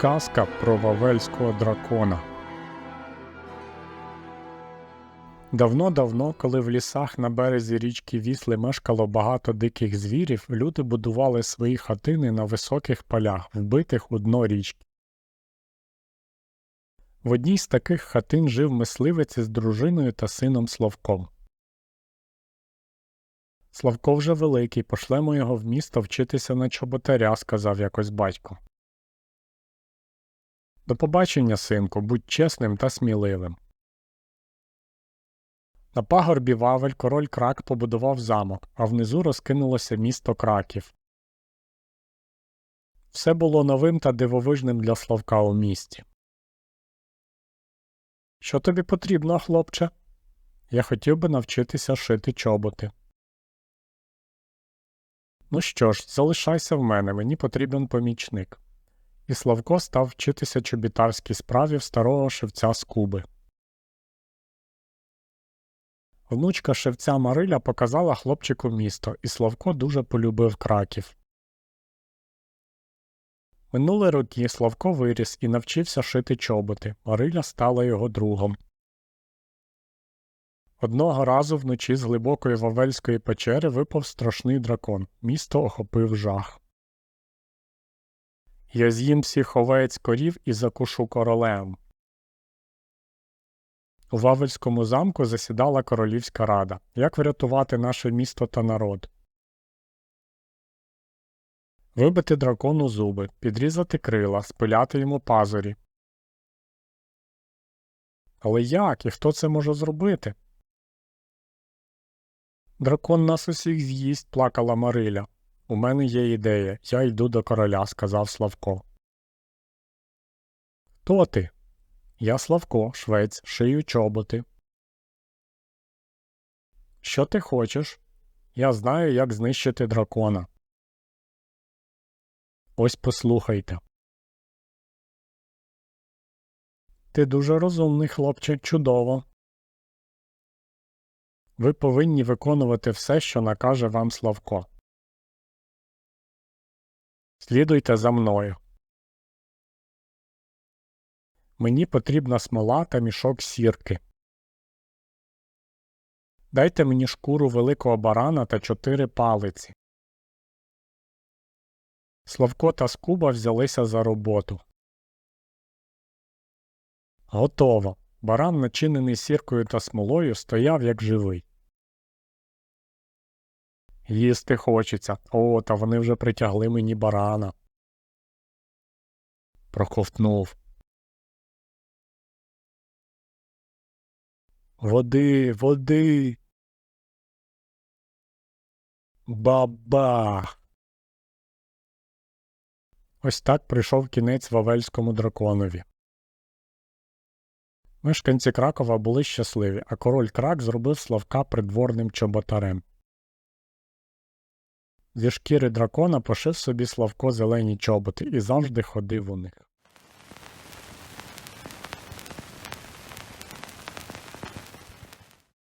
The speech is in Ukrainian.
Казка про Вавельського дракона. Давно-давно, коли в лісах на березі річки Вісли мешкало багато диких звірів, люди будували свої хатини на високих полях, вбитих у дно річки. В одній з таких хатин жив мисливець із дружиною та сином Славком. Славко вже великий, пошлемо його в місто вчитися на чоботаря, сказав якось батько. До побачення, синку, будь чесним та сміливим. На пагорбі Вавель король Крак побудував замок, а внизу розкинулося місто Краків. Все було новим та дивовижним для Славка у місті. Що тобі потрібно, хлопче? Я хотів би навчитися шити чоботи. Ну що ж, залишайся в мене, мені потрібен помічник. І Славко став вчитися чобітарській справі в старого шевця з Куби. Внучка шевця Мариля показала хлопчику місто, і Славко дуже полюбив краків. Минули роки Славко виріс і навчився шити чоботи. Мариля стала його другом. Одного разу вночі з глибокої Вавельської печери випав страшний дракон. Місто охопив жах. Я з'їм всіх овець корів і закушу королем. У Вавельському замку засідала королівська рада. Як врятувати наше місто та народ? Вибити дракону зуби, підрізати крила, спиляти йому пазурі. Але як і хто це може зробити? Дракон нас усіх з'їсть, плакала Мариля. У мене є ідея. Я йду до короля, сказав Славко. Хто ти? Я Славко, швець, шию чоботи. Що ти хочеш? Я знаю, як знищити дракона. Ось послухайте. Ти дуже розумний, хлопче, чудово. Ви повинні виконувати все, що накаже вам Славко. Слідуйте за мною. Мені потрібна смола та мішок сірки. Дайте мені шкуру великого барана та чотири палиці. Славко та Скуба взялися за роботу. Готово. Баран, начинений сіркою та смолою, стояв як живий. Їсти хочеться. О, та вони вже притягли мені барана. Проковтнув. Води, води. Бабах. Ось так прийшов кінець Вавельському драконові. Мешканці Кракова були щасливі, а король Крак зробив Славка придворним чоботарем. Зі шкіри дракона пошив собі Славко зелені чоботи і завжди ходив у них.